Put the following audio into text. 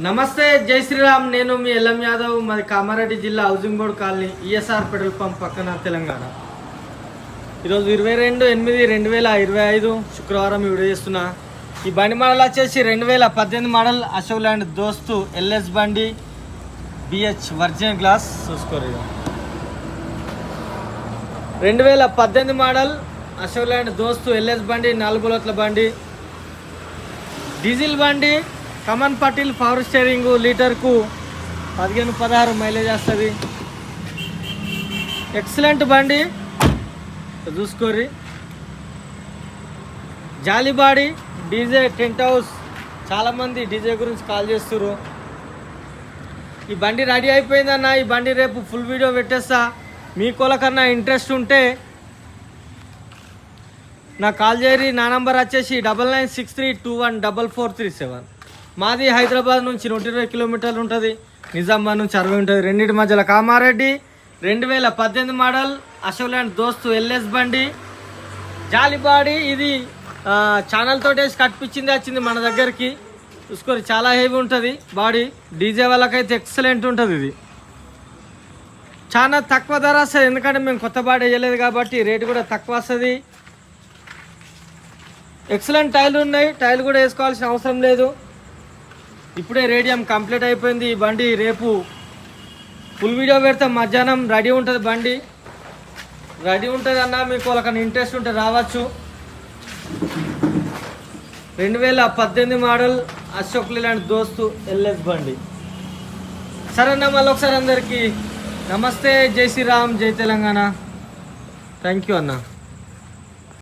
నమస్తే జై శ్రీరామ్. నేను మీ ఎల్ఎం యాదవ్. మాది కామారెడ్డి జిల్లా housing board colony ESR petrol pump పక్కన తెలంగాణ. ఈరోజు ఇరవై రెండు ఎనిమిది రెండు వేల ఇరవై ఐదు శుక్రవారం ఈ వీడియో చేస్తున్నా. ఈ బండి మోడల్ వచ్చేసి రెండు వేల పద్దెనిమిది model Ashok land Dost LS బండి బిహెచ్ వర్జిన్ గ్లాస్. చూసుకోరు రెండు వేల పద్దెనిమిది model Ashok land Dost LS బండి నాలుగు లోట్ల బండి. డీజిల్ బండి కమన్ పటిల్ పవర్ స్టేరింగ్ లీటర్కు పదిహేను పదహారు మైలేజ్ వస్తుంది. ఎక్సలెంట్ బండి. చూసుకోర్రి. జాలిబాడి డీజే టెంట్ హౌస్. చాలామంది డీజే గురించి కాల్ చేస్తున్నారు ఈ బండి రెడీ అయిపోయిందన్న ఈ బండి రేపు ఫుల్ వీడియో పెట్టేస్తా. మీ కోలకన్నా ఇంట్రెస్ట్ ఉంటే నా కాల్ చేయరి నా నంబర్ వచ్చేసి double nine six three two one double four three seven. మాది హైదరాబాద్ నుంచి నూట ఇరవై కిలోమీటర్లు ఉంటుంది. నిజామాబాద్ నుంచి అరవై ఉంటుంది. రెండింటి మధ్యలో కామారెడ్డి రెండు వేల పద్దెనిమిది model Ashok land Dost LS బండి. జాలిబాడి ఇది ఛానల్ తోటేసి వేసి కట్టిపించింది వచ్చింది మన దగ్గరికి. చూసుకొని చాలా హెవీ ఉంటుంది బాడీ. డీజే వాళ్ళకైతే ఎక్సలెంట్ ఉంటుంది ఇది. చాలా తక్కువ ధర వస్తుంది ఎందుకంటే మేము కొత్త బాడీ వేయలేదు కాబట్టి రేటు కూడా తక్కువ వస్తుంది. ఎక్సలెంట్ టైర్లు ఉన్నాయి. టైర్లు కూడా వేసుకోవాల్సిన అవసరం లేదు. ఇప్పుడే రేడియం కంప్లీట్ అయిపోయింది ఈ బండి రేపు ఫుల్ వీడియో పెడతాం. మధ్యాహ్నం రెడీ ఉంటుంది బండి. రెడీ ఉంటుంది అన్న మీకు వాళ్ళకన్నా ఇంట్రెస్ట్ ఉంటే రావచ్చు. రెండు వేల పద్దెనిమిది మోడల్ అశోక్ లేలాంటి దోస్తు ఎల్ఎస్ బండి. సరే అన్న మళ్ళీ ఒకసారి అందరికీ. నమస్తే జై శ్రీరామ్ జై తెలంగాణ. థ్యాంక్ యూ అన్నా.